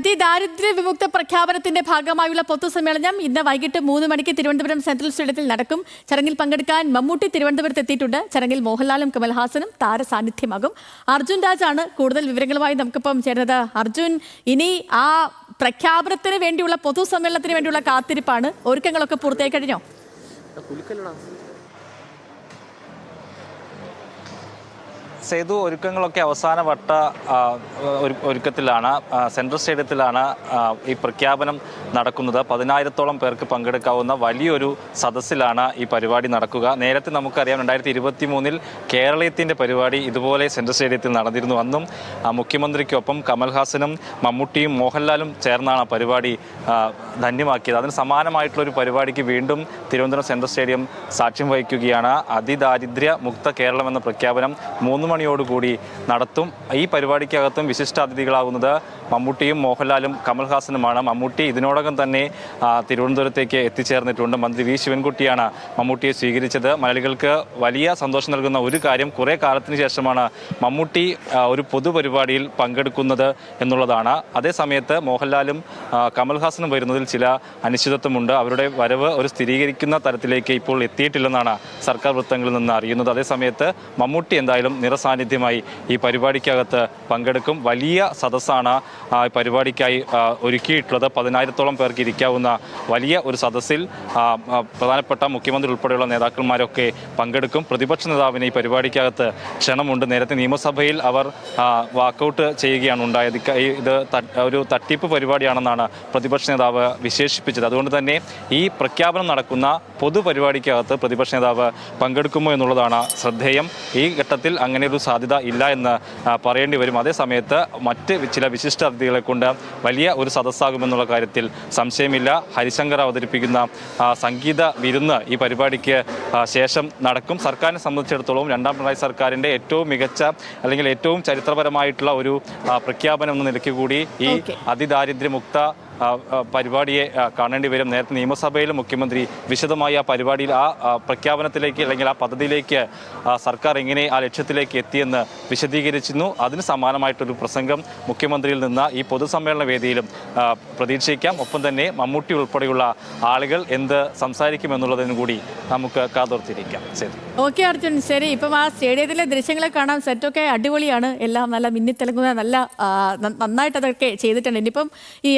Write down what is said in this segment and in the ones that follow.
അതിദാരിദ്ര്യ വിമുക്ത പ്രഖ്യാപനത്തിന്റെ ഭാഗമായുള്ള പൊതുസമ്മേളനം ഇന്ന് വൈകിട്ട് മൂന്ന് മണിക്ക് തിരുവനന്തപുരം സെൻട്രൽ സ്റ്റേഡിയത്തിൽ നടക്കും. ചടങ്ങിൽ പങ്കെടുക്കാൻ മമ്മൂട്ടി തിരുവനന്തപുരത്ത് എത്തിയിട്ടുണ്ട്. ചടങ്ങിൽ മോഹൻലാലും കമൽഹാസനും താരസാന്നിധ്യമാകും. അർജുൻ രാജാണ് കൂടുതൽ വിവരങ്ങളുമായി നമുക്കിപ്പം ചേരുന്നത്. അർജുൻ ഇനി ആ പ്രഖ്യാപനത്തിന് വേണ്ടിയുള്ള പൊതുസമ്മേളനത്തിന് വേണ്ടിയുള്ള കാത്തിരിപ്പാണ്. ഒരുക്കങ്ങളൊക്കെ പൂർത്തിയായി കഴിഞ്ഞോ? സേതു ഒരുക്കങ്ങളൊക്കെ അവസാന വട്ട ഒരുക്കത്തിലാണ് സെൻട്രൽ സ്റ്റേഡിയത്തിലാണ് ഈ പ്രഖ്യാപനം നടക്കുന്നത്. പതിനായിരത്തോളം പേർക്ക് പങ്കെടുക്കാവുന്ന വലിയൊരു സദസ്സിലാണ് ഈ പരിപാടി നടക്കുക. നേരത്തെ നമുക്കറിയാം രണ്ടായിരത്തി ഇരുപത്തി മൂന്നിൽ കേരളീയത്തിന്റെ പരിപാടി ഇതുപോലെ സെൻട്രൽ സ്റ്റേഡിയത്തിൽ നടന്നിരുന്നു. അന്നും മുഖ്യമന്ത്രിക്കൊപ്പം കമൽഹാസനും മമ്മൂട്ടിയും മോഹൻലാലും ചേർന്നാണ് ആ പരിപാടി ധന്യമാക്കിയത്. അതിന് സമാനമായിട്ടുള്ള ഒരു പരിപാടിക്ക് വീണ്ടും തിരുവനന്തപുരം സെൻട്രൽ സ്റ്റേഡിയം സാക്ഷ്യം വഹിക്കുകയാണ്. അതിദാരിദ്ര്യ മുക്ത കേരളം എന്ന പ്രഖ്യാപനം മൂന്ന് മണിയോടുകൂടി നടത്തും. ഈ പരിപാടിക്കകത്തും വിശിഷ്ട അതിഥികളാകുന്നത് മമ്മൂട്ടിയും മോഹൻലാലും കമൽഹാസനുമാണ്. മമ്മൂട്ടി ഇതിനോടകം തന്നെ തിരുവനന്തപുരത്തേക്ക് എത്തിച്ചേർന്നിട്ടുണ്ട്. മന്ത്രി വി. ശിവൻകുട്ടിയാണ് മമ്മൂട്ടിയെ സ്വീകരിച്ചത്. മലയാളികൾക്ക് വലിയ സന്തോഷം നൽകുന്ന ഒരു കാര്യം കുറേ കാലത്തിന് ശേഷമാണ് മമ്മൂട്ടി ഒരു പൊതുപരിപാടിയിൽ പങ്കെടുക്കുന്നത് എന്നുള്ളതാണ്. അതേസമയത്ത് മോഹൻലാലും കമൽഹാസനും വരുന്നതിൽ ചില അനിശ്ചിതത്വമുണ്ട്. അവരുടെ വരവ് ഒരു സ്ഥിരീകരിക്കുന്ന തരത്തിലേക്ക് ഇപ്പോൾ എത്തിയിട്ടില്ലെന്നാണ് സർക്കാർ വൃത്തങ്ങളിൽ നിന്ന് അറിയുന്നത്. അതേസമയത്ത് മമ്മൂട്ടി എന്തായാലും നിറസാന്നിധ്യമായി ഈ പരിപാടിക്കകത്ത് പങ്കെടുക്കും. വലിയ സദസ്സാണ് പരിപാടിക്കായി ഒരുക്കിയിട്ടുള്ളത്. പതിനായിരത്തോളം പേർക്ക് ഇരിക്കാവുന്ന വലിയ ഒരു സദസ്സിൽ പ്രധാനപ്പെട്ട മുഖ്യമന്ത്രി ഉൾപ്പെടെയുള്ള നേതാക്കന്മാരൊക്കെ പങ്കെടുക്കും. പ്രതിപക്ഷ നേതാവിന് ഈ പരിപാടിക്കകത്ത് ക്ഷണമുണ്ട്. നേരത്തെ നിയമസഭയിൽ അവർ വാക്കൗട്ട് ചെയ്യുകയാണ് ഉണ്ടായത്. ഇത് ഒരു തട്ടിപ്പ് പരിപാടിയാണെന്നാണ് പ്രതിപക്ഷ നേതാവ് വിശേഷിപ്പിച്ചത്. അതുകൊണ്ട് തന്നെ ഈ പ്രഖ്യാപനം നടക്കുന്ന പൊതുപരിപാടിക്കകത്ത് പ്രതിപക്ഷ നേതാവ് പങ്കെടുക്കുമോ എന്നുള്ളതാണ് ശ്രദ്ധേയം. ഈ ഘട്ടത്തിൽ അങ്ങനെ ഒരു സാധ്യത ഇല്ല എന്ന് പറയേണ്ടി വരും. അതേസമയത്ത് മറ്റ് ചില വിശിഷ്ട അതിഥികളെ കൊണ്ട് വലിയ ഒരു സദസ്സാകുമെന്നുള്ള കാര്യത്തിൽ സംശയമില്ല. ഹരിശങ്കർ അവതരിപ്പിക്കുന്ന സംഗീത വിരുന്ന് ഈ പരിപാടിക്ക് ശേഷം നടക്കും. സർക്കാരിനെ സംബന്ധിച്ചിടത്തോളം രണ്ടാം പിണറായി സർക്കാരിന്റെ ഏറ്റവും മികച്ച അല്ലെങ്കിൽ ഏറ്റവും ചരിത്രപരമായിട്ടുള്ള ഒരു പ്രഖ്യാപനം എന്ന നിലയ്ക്ക് കൂടി ഈ Okay. അതിദാരിദ്ര്യമുക്ത ആ, ആ, പരിപാടിയെ കാണേണ്ടി വരും. നേരത്തെ നിയമസഭയിൽ മുഖ്യമന്ത്രി വിശദമായി ആ പരിപാടിയിൽ ആ പ്രഖ്യാപനത്തിലേക്ക് അല്ലെങ്കിൽ ആ പദ്ധതിയിലേക്ക് സർക്കാർ എങ്ങനെ ആ ലക്ഷ്യത്തിലേക്ക് എത്തിയെന്ന് വിശദീകരിച്ചിരുന്നു. അതിന് സമാനമായിട്ടൊരു പ്രസംഗം മുഖ്യമന്ത്രിയിൽ നിന്ന് ഈ പൊതുസമ്മേളന വേദിയിലും പ്രതീക്ഷിക്കാം. ഒപ്പം തന്നെ മമ്മൂട്ടി ഉൾപ്പെടെയുള്ള ആളുകൾ എന്ത് സംസാരിക്കുമെന്നുള്ളതിനും കൂടി നമുക്ക് കാതോർത്തിരിക്കാം. ശരി. ഓക്കെ അർജുൻ. ശരി. ഇപ്പം ആ സ്റ്റേഡിയത്തിലെ ദൃശ്യങ്ങളെ കാണാൻ സെറ്റൊക്കെ അടിപൊളിയാണ്. എല്ലാം നല്ല മിന്നിത്തിളങ്ങുന്ന നല്ല നന്നായിട്ട് അതൊക്കെ ചെയ്തിട്ടുണ്ട്. ഇനിയിപ്പം ഈ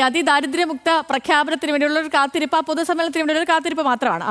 അതിദാരിദ്ര്യമുക്ത പ്രഖ്യാപനത്തിന് വേണ്ടിയുള്ള ഒരു കാത്തിരിപ്പ് ആ പൊതുസമ്മേളനത്തിന് വേണ്ടിയുള്ള ഒരു കാത്തിരിപ്പ് മാത്രമാണ്.